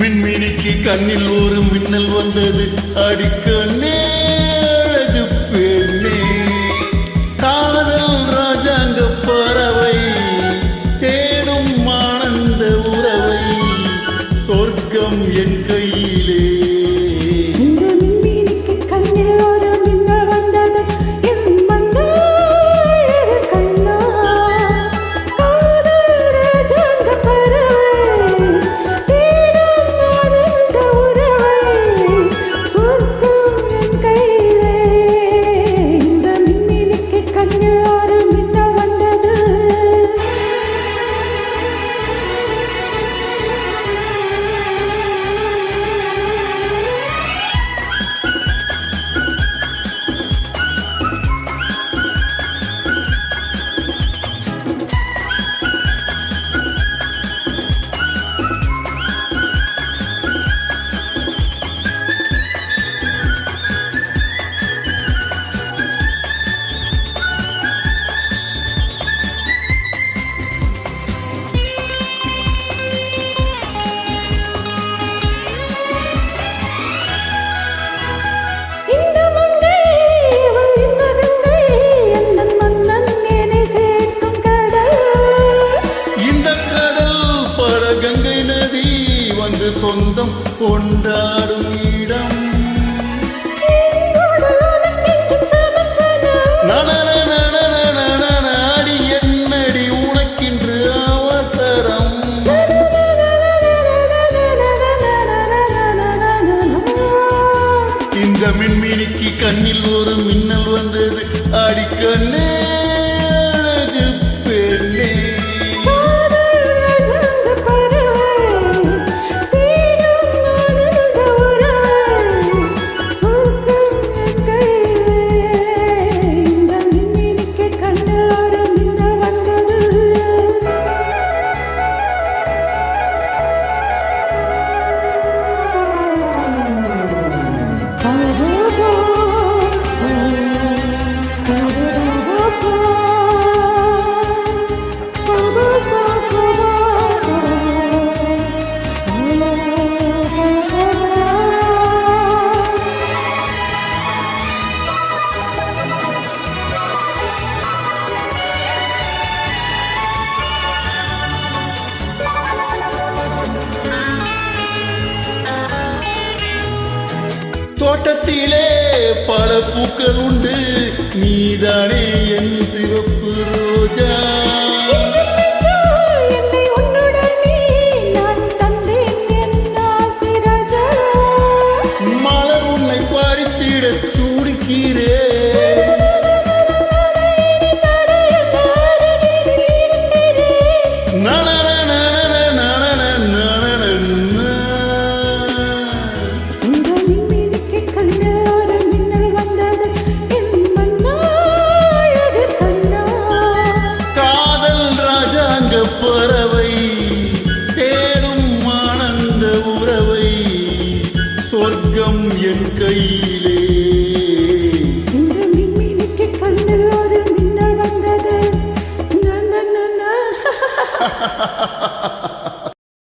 மின்மினிக்கு கண்ணில் ஒரு மின்னல் வந்தது அடிக்கண் சொந்தம் கொண்டாடும் இடம். அடி என்னடி உனக்கின்று அவசரம்? இந்த மின்மினிக்கு கண்ணில் ஒரு மின்ன தோட்டத்திலே பல பூக்கள் உண்டு. நீதானே என்று